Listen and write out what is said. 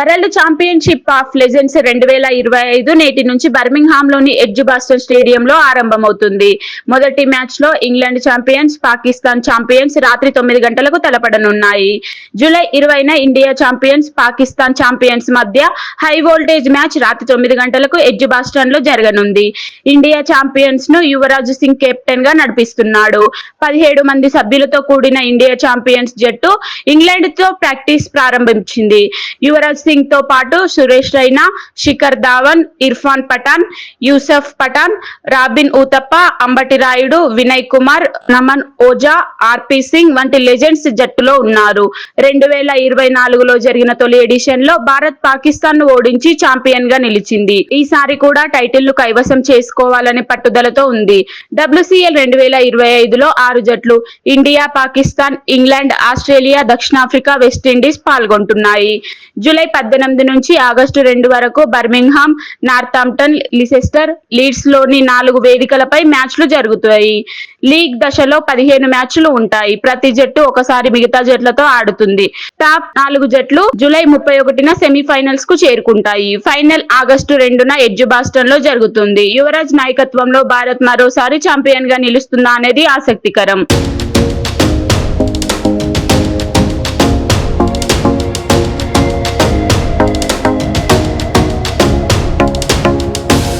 World championship of legends రెండు వేల ఇరవై ఐదు నేటి నుంచి బర్మింగ్హామ్లోని ఎడ్జ్ బాస్టన్ స్టేడియంలో ఆరంభమవుతుంది. మొదటి మ్యాచ్లో ఇంగ్లాండ్ ఛాంపియన్స్ పాకిస్తాన్ ఛాంపియన్స్ రాత్రి తొమ్మిది గంటలకు తలపడనున్నాయి. జూలై ఇరవైన ఇండియా ఛాంపియన్స్ పాకిస్తాన్ ఛాంపియన్స్ మధ్య హై వోల్టేజ్ మ్యాచ్ రాత్రి తొమ్మిది గంటలకు ఎడ్జ్ బాస్టన్లో జరగనుంది. ఇండియా ఛాంపియన్స్ను యువరాజ్ సింగ్ కెప్టెన్గా నడిపిస్తున్నాడు. పదిహేడు మంది సభ్యులతో కూడిన ఇండియా ఛాంపియన్స్ జట్టు ఇంగ్లాండ్తో ప్రాక్టీస్ ప్రారంభించింది. యువరాజ్ సింగ్తో పాటు సురేష్ రైనా శిఖర్ ధావన్ ఇర్ఫాన్ పఠాన్ యూసఫ్ పఠాన్ రాబిన్ ఊతప్ప అంబటి రాయుడు వినయ్ కుమార్ నమన్ ఓజా ఆర్పి సింగ్ వంటి లెజెండ్స్ జట్టులో ఉన్నారు. రెండు వేల ఇరవై నాలుగులో జరిగిన తొలి ఎడిషన్లో భారత్ పాకిస్తాన్ను ఓడించి ఛాంపియన్గా నిలిచింది. ఈసారి కూడా టైటిల్ను కైవసం చేసుకోవాలనే పట్టుదలతో ఉంది. డబ్ల్యూసీఎల్ రెండు వేల ఇరవై ఐదులో ఆరు జట్లు ఇండియా పాకిస్తాన్ ఇంగ్లాండ్ ఆస్ట్రేలియా దక్షిణాఫ్రికా వెస్టిండీస్ పాల్గొంటున్నాయి. జూలై పద్దెనిమిది నుంచి ఆగస్టు రెండు వరకు బర్మింగ్హామ్ నార్థాంప్టన్ లిసెస్టర్ లీడ్స్లోని నాలుగు వేదికలపై మ్యాచ్లు జరుగుతాయి. లీగ్ దశలో పదిహేను మ్యాచ్లు ఉంటాయి. ప్రతి జట్టు ఒకసారి మిగతా జట్లతో ఆడుతుంది. టాప్ నాలుగు జట్లు జూలై ముప్పై ఒకటిన సెమీఫైనల్స్కు చేరుకుంటాయి. ఫైనల్ ఆగస్టు రెండున ఎడ్జ్ బాస్టన్లో జరుగుతుంది. యువరాజ్ నాయకత్వంలో భారత్ మరోసారి ఛాంపియన్గా నిలుస్తుందా అనేది ఆసక్తికరం.